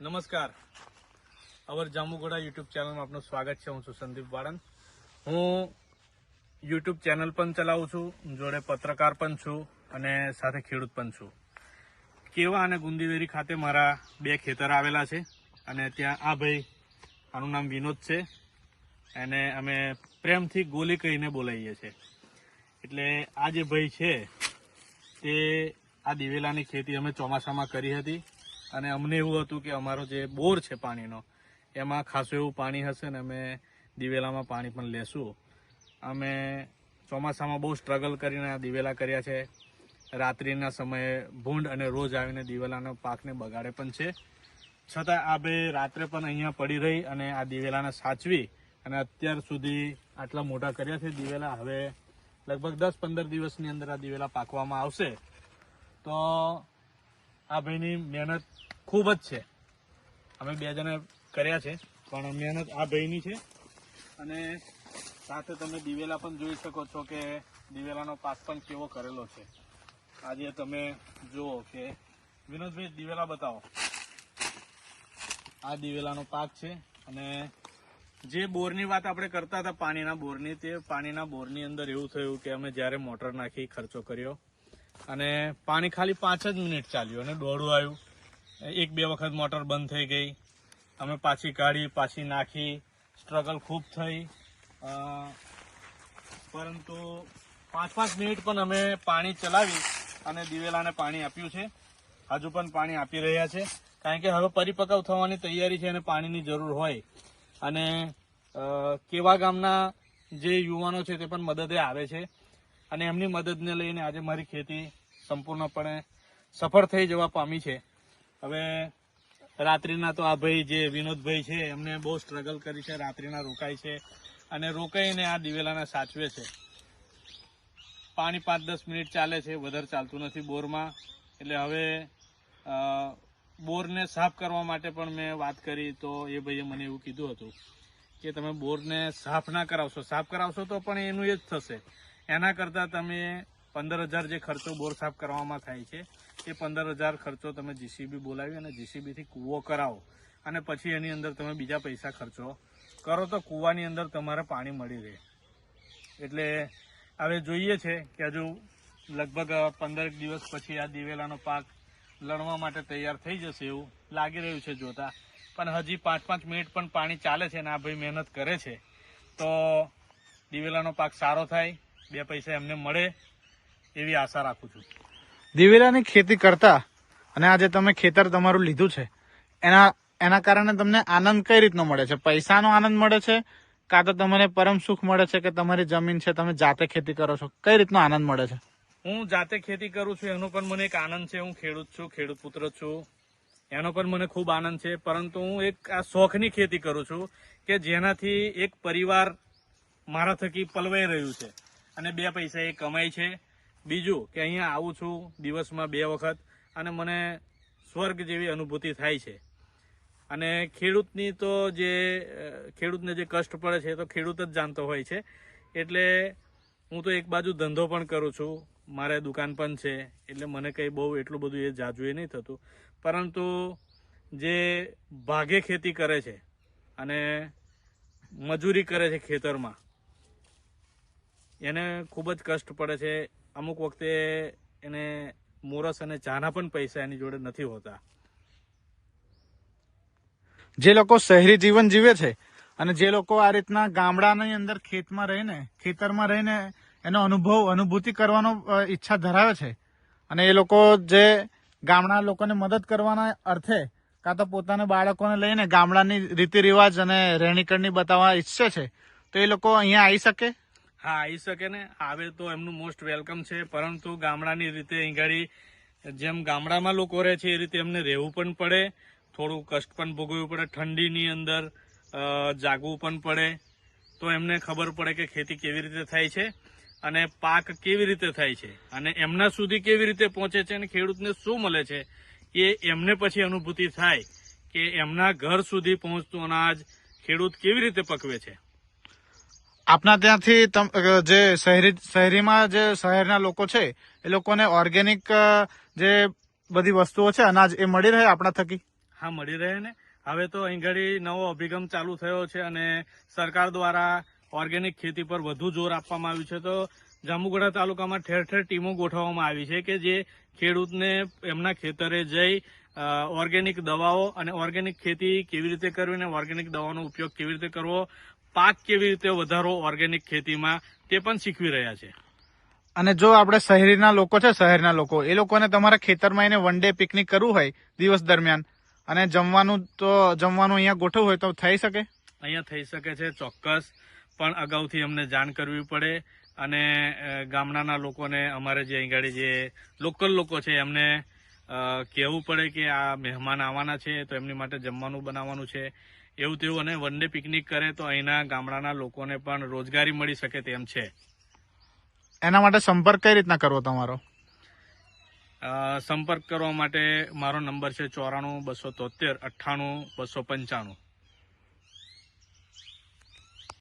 નમસ્કાર. અવર જાંબુગોડા યુટ્યુબ ચેનલમાં આપનું સ્વાગત છે. હું છું સંદીપ વાળંદ. હું યુટ્યુબ ચેનલ પણ ચલાવું છું જોડે પત્રકાર પણ છું અને સાથે ખેડૂત પણ છું. કેવા અને ગુંદીવેરી ખાતે મારા બે ખેતર આવેલા છે અને ત્યાં આ ભાઈ, આનું નામ વિનોદ છે. અને અમે પ્રેમથી ગોલી કહીને બોલાવીએ છીએ. એટલે આ જે ભાઈ છે, તે આ દિવેલાની ખેતી અમે ચોમાસામાં કરી હતી. અને અમને એવું હતું કે અમારો જે બોર છે પાણીનો, એમાં ખાસું એવું પાણી હશે ને અમે દિવેલામાં પાણી પણ લેશું. અમે ચોમાસામાં બહુ સ્ટ્રગલ કરીને આ દિવેલા કર્યા છે. રાત્રિના સમયે ભૂંડ અને રોજ આવીને દિવેલાનો પાકને બગાડે પણ છે. છતાં આ બે રાત્રે પણ અહીંયા પડી રહી અને આ દિવેલાને સાચવી અને અત્યાર સુધી આટલા મોટા કર્યા છે દિવેલા. હવે લગભગ દસ પંદર દિવસની અંદર આ દિવેલા પાકવામાં આવશે. તો આ ભાઈની મહેનત ખૂબ જ છે. અમે બે જણે કર્યા છે, પણ મહેનત આ ભાઈની છે. અને સાથે તમે દિવેલા પણ જોઈ શકો છો કે દિવેલાનો પાક પણ કેવો કરેલો છે. આજે તમે જુઓ કે વિનોદભાઈ, દિવેલા બતાવો. આ દિવેલાનો પાક છે અને જે બોરની વાત આપણે કરતા હતા પાણીના બોરની, તે પાણીના બોરની અંદર એવું થયું કે અમે જ્યારે મોટર નાખી ખર્ચો કર્યો અને પાણી ખાલી પાંચ જ મિનિટ ચાલ્યું અને દોડું આવ્યું. એક બે વખત મોટર બંધ થઈ ગઈ. અમે પાછી કાઢી, પાછી નાખી. સ્ટ્રગલ ખૂબ થઈ. પરંતુ પાંચ પાંચ મિનિટ પણ અમે પાણી ચલાવી અને દિવેલાને પાણી આપ્યું છે. હજુ પણ પાણી આપી રહ્યા છે. કારણ કે હવે પરિપક્વ થવાની તૈયારી છે અને પાણીની જરૂર હોય. અને કેવા ગામના જે યુવાનો છે તે પણ મદદે આવે છે. અને એમની મદદને લઈને આજે મારી ખેતી સંપૂર્ણપણે સફળ થઈ જવા પામી છે. હવે રાત્રિના તો આ ભાઈ જે વિનોદભાઈ છે, એમને બહુ સ્ટ્રગલ કરી છે, રાત્રિના રોકાય છે અને રોકાઈને આ દિવેલાને સાચવે છે. પાણી પાંચ દસ મિનિટ ચાલે છે, વધારે ચાલતું નથી બોરમાં. એટલે હવે બોરને સાફ કરવા માટે પણ મેં વાત કરી તો એ ભાઈએ મને એવું કીધું હતું કે તમે બોરને સાફ ના કરાવશો. સાફ કરાવશો તો પણ એનું એ જ થશે. એના કરતાં તમે પંદર હજાર જે ખર્ચો બોર સાફ કરવામાં થાય છે, એ પંદર હજાર ખર્ચો તમે જીસીબી બોલાવી અને જીસીબીથી કૂવો કરાવો. અને પછી એની અંદર તમે બીજા પૈસા ખર્ચો કરો તો કૂવાની અંદર તમારે પાણી મળી રહે. એટલે હવે જોઈએ છે કે હજુ લગભગ પંદર દિવસ પછી આ દિવેલાનો પાક લણવા માટે તૈયાર થઈ જશે એવું લાગી રહ્યું છે જોતા. પણ હજી પાંચ પાંચ મિનિટ પણ પાણી ચાલે છે અને આ ભાઈ મહેનત કરે છે. તો દિવેલાનો પાક સારો થાય બે પૈસા એમને મળે એવી આશા રાખું છું. દિવેલાની ખેતી કરતા અને આજે તમે ખેતર તમારું લીધું છે એના એના કારણે તમને આનંદ કઈ રીતનો મળે છે? પૈસાનો આનંદ મળે છે કાં તો તમને પરમ સુખ મળે છે કે તમારી જમીન છે તમે જાતે ખેતી કરો છો? કઈ રીતનો આનંદ મળે છે? હું જાતે ખેતી કરું છું એનો પણ મને એક આનંદ છે. હું ખેડૂત છું ખેડૂત પુત્ર છું. એનો પણ મને ખૂબ આનંદ છે. પરંતુ હું એક આ શોખની ખેતી કરું છું કે જેનાથી એક પરિવાર મારા થકી પલવાઈ રહ્યું છે. અને બે પૈસા એ કમાય છે. બીજું કે અહીંયા આવું છું દિવસમાં બે વખત અને મને સ્વર્ગ જેવી અનુભૂતિ થાય છે. અને ખેડૂતની તો જે ખેડૂતને જે કષ્ટ પડે છે તો ખેડૂત જ જાણતો હોય છે. એટલે હું તો એક બાજુ ધંધો પણ કરું છું. મારે દુકાન પણ છે. એટલે મને કંઈ બહુ એટલું બધું એ જાજુએ નહીં થતું. પરંતુ જે ભાગે ખેતી કરે છે અને મજૂરી કરે છે ખેતરમાં એને ખૂબ જ કષ્ટ પડે છે. અમુક વખતે એને મોરસ અને ચાના પણ પૈસા એની જોડે નથી હોતા. જે લોકો શહેરી જીવન જીવે છે અને જે લોકો આ રીતના ગામડાની અંદર ખેતમાં રહીને, ખેતરમાં રહીને એનો અનુભવ, અનુભૂતિ કરવાનો ઈચ્છા ધરાવે છે અને એ લોકો જે ગામડા લોકોને મદદ કરવાના અર્થે કાં તો પોતાના બાળકોને લઈને ગામડાની રીતિ રિવાજ અને રહેણીકરણી બતાવવા ઈચ્છે છે, તો એ લોકો અહીંયા આવી શકે? હા આવી શકે ને. આવે તો એમનું મોસ્ટ વેલકમ છે. પરંતુ ગામડાની રીતે અહીં જેમ ગામડામાં લોકો રહે છે, એ રીતે એમને રહેવું પણ પડે. થોડું કષ્ટ પણ ભોગવવું પડે. ઠંડીની અંદર જાગવું પણ પડે. તો એમને ખબર પડે કે ખેતી કેવી રીતે થાય છે અને પાક કેવી રીતે થાય છે. અને એમના સુધી કેવી રીતે પહોંચે છે અને ખેડૂતને શું મળે છે, એ એમને પછી અનુભૂતિ થાય કે એમના ઘર સુધી પહોંચતું અનાજ ખેડૂત કેવી રીતે પકવે છે. આપના ત્યાંથી જે શહેરી શહેરીમાં જે શહેરના લોકો છે, એ લોકોને ઓર્ગેનિક જે બધી વસ્તુઓ છે, અનાજ, એ મળી રહે આપણા થકી? હા, મળી રહે ને. હવે તો અહીં ઘડી નવો અભિગમ ચાલુ થયો છે અને સરકાર દ્વારા ઓર્ગેનિક ખેતી પર વધુ જોર આપવામાં આવ્યું છે. તો જાંબુગોડા તાલુકામાં ઠેર ઠેર ટીમો ગોઠવવામાં આવી છે કે જે ખેડૂતને એમના ખેતરે જઈ ઓર્ગેનિક દવાઓ અને ઓર્ગેનિક ખેતી કેવી રીતે કરવી અને ઓર્ગેનિક દવાનો ઉપયોગ કેવી રીતે કરવો પાક કેવી રીતે વધારો ઓર્ગેનિક ખેતીમાં તે પણ શીખવી રહ્યા છે. અને જો આપણે શહેરીના લોકો છે શહેરના લોકો એ લોકોને તમારા ખેતરમાં એને વન ડે પિકનિક કરવું હોય દિવસ દરમિયાન અને જમવાનું તો જમવાનું અહીંયા ગોઠવવું હોય તો થઈ શકે? અહીંયા થઈ શકે છે ચોક્કસ. પણ અગાઉથી અમને જાણ કરવી પડે અને ગામડાના લોકોને અમારે જે અહીં જે લોકલ લોકો છે એમને કહેવું પડે કે આ મહેમાન આવવાના છે તો એમની માટે જમવાનું બનાવવાનું છે. એવું તેવું અને વન ડે પિકનિક કરે તો અહીંના ગામડાના લોકોને પણ રોજગારી મળી શકે તેમ છે. એના માટે સંપર્ક કઈ રીતના કરવો તમારો? સંપર્ક કરવા માટે મારો નંબર છે ચોરાણું બસો તોતેર અઠ્ઠાણું બસો પંચાણું.